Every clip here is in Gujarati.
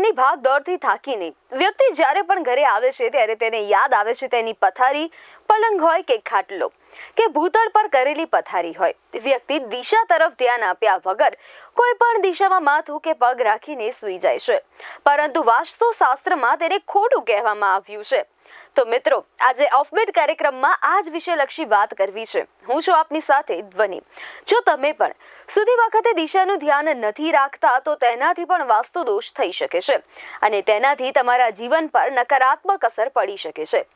દિવસભરની ભાગ દોડથી થાકીને. વ્યક્તિ જ્યારે પણ ઘરે આવે છે ત્યારે તેને યાદ આવે છે તેની પથારી પલંગ હોય કે ખાટલો, કે ભૂતળ પર કરેલી પથારી હોય. વ્યક્તિ દિશા તરફ ધ્યાન આપ્યા વગર કોઈ પણ દિશામાં માથું કે પગ રાખીને સૂઈ જાય છે. પરંતુ વાસ્તુ શાસ્ત્રમાં તેને ખોટું કહેવામાં આવ્યું છે. તો મિત્રો, આજે ઓફબીટ કાર્યક્રમમાં આ જ વિષયલક્ષી વાત કરવી છે. હું છું આપની સાથે ધ્વનિ. જો તમે પણ સુધી વખતે દિશાનું ધ્યાન નથી રાખતા, તો તેનાથી પણ વાસ્તુ દોષ થઈ શકે છે. અને તેનાથી તમારા જીવન પર નકારાત્મક અસર પડી શકે છે.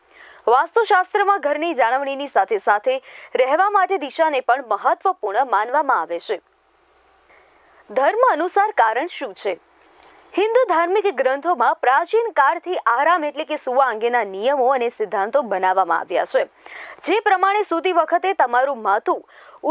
વાસ્તુશાસ્ત્રમાં ઘરની જાળવણીની સાથે સાથે રહેવા માટે દિશાને પણ મહત્વપૂર્ણ માનવામાં આવે છે. ધર્મ અનુસાર કારણ શું છે? હિન્દુ ધાર્મિક ગ્રંથોમાં પ્રાચીન કાળથી આરામ એટલે કે સુવા અંગેના નિયમો અને સિદ્ધાંતો બનાવવામાં આવ્યા છે. જે પ્રમાણે સૂતી વખતે તમારું માથું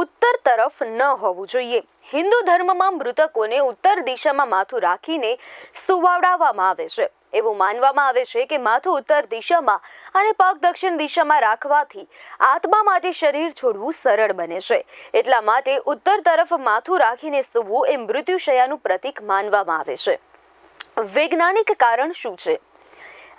ઉત્તર તરફ ન હોવું જોઈએ. હિન્દુ ધર્મમાં મૃતકોને ઉત્તર દિશામાં માથું રાખીને સુવાવડાવવામાં આવે છે. એવું માનવામાં આવે છે કે માથું ઉત્તર દિશામાં અને પગ દક્ષિણ દિશામાં રાખવાથી આત્મા માટે શરીર છોડવું સરળ બને છે. એટલા માટે ઉત્તર તરફ માથું રાખીને સૂવું એ મૃત્યુશયાનું પ્રતીક માનવામાં આવે છે. વૈજ્ઞાનિક કારણ શું છે?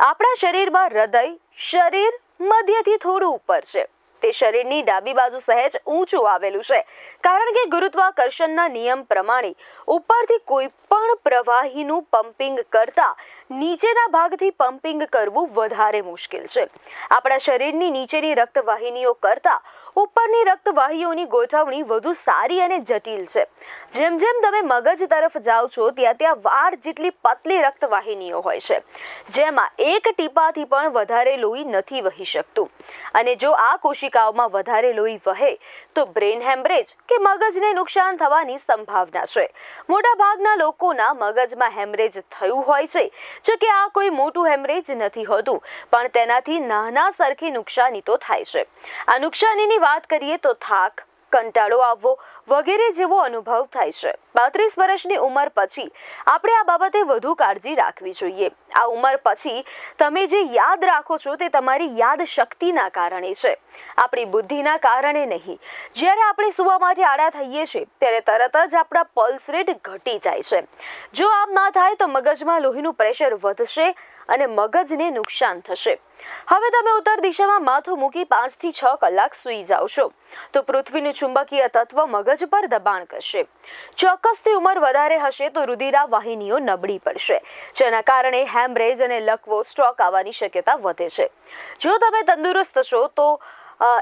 આપણા શરીરમાં હૃદય, શરીર મધ્યથી થોડું ઉપર છે. તે શરીરની ડાબી બાજુ સહેજ ઊંચું આવેલું છે. કારણ કે ગુરુત્વાકર્ષણના નિયમ પ્રમાણે ઉપરથી કોઈ પણ પ્રવાહીનું પમ્પિંગ કરતા નીચેના ભાગથી પમ્પિંગ કરવું વધારે મુશ્કેલ છે. આપણા શરીરની નીચેની રક્તવાહિનીઓ કરતાં ઉપરની રક્તવાહીઓની ગોઠવણી વધુ સારી અને જટિલ છે. જેમ જેમ તમે મગજ તરફ જાઓ છો, ત્યાં ત્યાં વાળ જેટલી પતલી રક્તવાહિનીઓ હોય છે. જેમાં એક ટીપાથી પણ વધારે લોહી નથી વહી શકતું. અને જો આ કોશિકાઓમાં વધારે લોહી વહે, તો બ્રેન હેમરેજ કે મગજને નુકસાન થવાની સંભાવના છે. મોટાભાગના લોકોના મગજમાં હેમરેજ થયું હોય છે જો કે આ કોઈ મોટું હેમરેજ નથી હોતું, પણ તેનાથી નાના સરખી નુકસાની તો થાય છે. આ નુકસાનીની વાત કરીએ તો થાક કંટાળો આવવો વગેરે જેવો અનુભવ થાય છે. પાંત્રીસ વર્ષની ઉંમર પછી આપણે આ બાબતે વધુ કાળજી રાખવી જોઈએ. આ ઉંમર પછી તમે જે યાદ રાખો છો તે તમારી યાદ શક્તિના કારણે છે. આપણી બુદ્ધિના કારણે નહીં. જ્યારે આપણે સુવા માટે આડા થઈએ છીએ ત્યારે તરત જ આપણા પલ્સ રેટ ઘટી જાય છે. જો આમ ના થાય તો મગજમાં લોહીનું પ્રેશર વધશે અને મગજને નુકસાન થશે. હવે તમે ઉત્તર દિશામાં માથું મૂકી પાંચથી છ કલાક સૂઈ જાઓ છો. તો પૃથ્વીનું ચુંબકીય તત્વ મગજ પર દબાણ કરશે. ચોક્કસથી ઉંમર વધારે હશે તો રુધિરા વાહિનીઓ નબળી પડશે. જેના કારણે હેમરેજ અને લકવો સ્ટ્રોક આવવાની શક્યતા વધે છે. જો તમે તંદુરસ્ત છો તો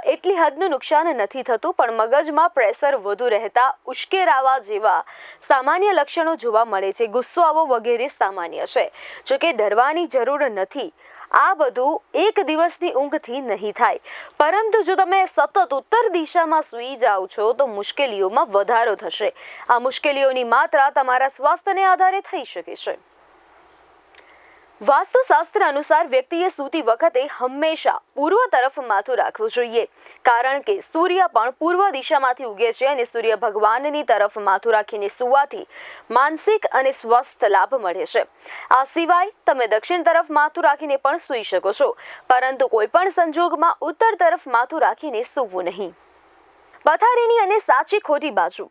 એટલી હદનું નુકસાન નથી થતું, પણ મગજમાં પ્રેશર વધુ રહેતા ઉશ્કેરાવા જેવા સામાન્ય લક્ષણો જોવા મળે છે. ગુસ્સો આવો વગેરે સામાન્ય છે. જો કે ડરવાની જરૂર નથી. આ બધું એક દિવસની ઊંઘથી નહીં થાય. પરંતુ જો તમે સતત ઉત્તર દિશામાં સૂઈ જાઓ છો, તો મુશ્કેલીઓમાં વધારો થશે. આ મુશ્કેલીઓની માત્રા તમારા સ્વાસ્થ્યને આધારે થઈ શકે છે. વાસ્તુશાસ્ત્ર અનુસાર વ્યક્તિએ સૂતી વખતે હંમેશા પૂર્વ તરફ માથું રાખવું જોઈએ. કારણ કે સૂર્ય પણ પૂર્વ દિશામાંથી ઉગે છે અને સૂર્ય ભગવાનની તરફ માથું રાખીને સૂવાથી માનસિક અને સ્વસ્થ લાભ મળે છે. આ સિવાય તમે દક્ષિણ તરફ માથું રાખીને પણ સૂઈ શકો છો. પરંતુ કોઈ પણ સંજોગમાં ઉત્તર તરફ માથું રાખીને સૂવું નહીં. પથારીની અને સાચી ખોટી બાજુ.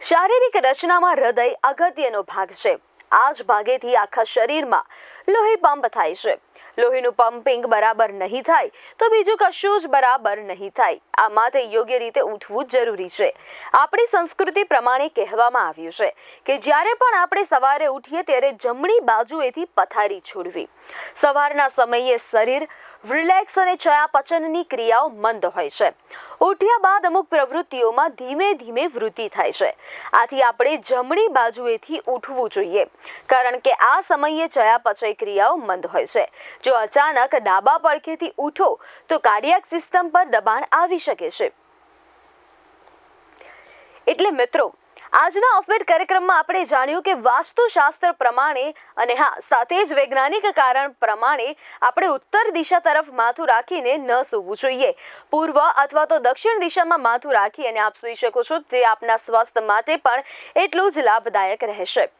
શારીરિક રચનામાં હૃદય અગત્યનો ભાગ છે. આ જ ભાગેથી આખા શરીરમાં લોહી પંપ થાય છે. લોહીનું પમ્પિંગ બરાબર નહીં થાય તો બીજું કશું જ બરાબર નહીં થાય. આ માટે યોગ્ય રીતે ઉઠવું જરૂરી છે. આપણી સંસ્કૃતિ પ્રમાણે કહેવામાં આવ્યું છે કે જ્યારે પણ આપણે સવારે ઉઠીએ ત્યારે જમણી બાજુએથી પથારી છોડવી. સવારના સમયે શરીર રિલેક્સ અને ચયાપચનની ક્રિયાઓ મંદ હોય છે. ઉઠ્યા બાદ અમુક પ્રવૃત્તિઓમાં ધીમે ધીમે વૃદ્ધિ થાય છે. આથી આપણે જમણી બાજુએથી ઉઠવું જોઈએ, કારણ કે આ સમયે ચયાપચય ક્રિયાઓ મંદ હોય છે. જો અચાનક ડાબા પડખેથી ઉઠો, તો કાર્ડિયાક સિસ્ટમ પર દબાણ આવી શકે છે. એટલે મિત્રો આજના ઓફબીટ કાર્યક્રમમાં આપણે જાણ્યું કે વાસ્તુશાસ્ત્ર પ્રમાણે અને હા, સાથે જ વૈજ્ઞાનિક કારણ પ્રમાણે આપણે ઉત્તર દિશા તરફ માથું રાખીને ન સૂવું જોઈએ. પૂર્વ અથવા તો દક્ષિણ દિશામાં માથું રાખી અને આપ સૂઈ શકો છો, જે આપના સ્વાસ્થ્ય માટે પણ એટલું જ લાભદાયક રહેશે.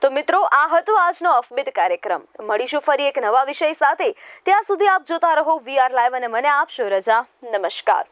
તો મિત્રો, આ હતો આજનો ઓફબીટ કાર્યક્રમ. મળીશું ફરી એક નવા વિષય સાથે. ત્યાં સુધી આપ જોતા રહો વીઆર લાઈવ અને મને આપશો રજા. નમસ્કાર.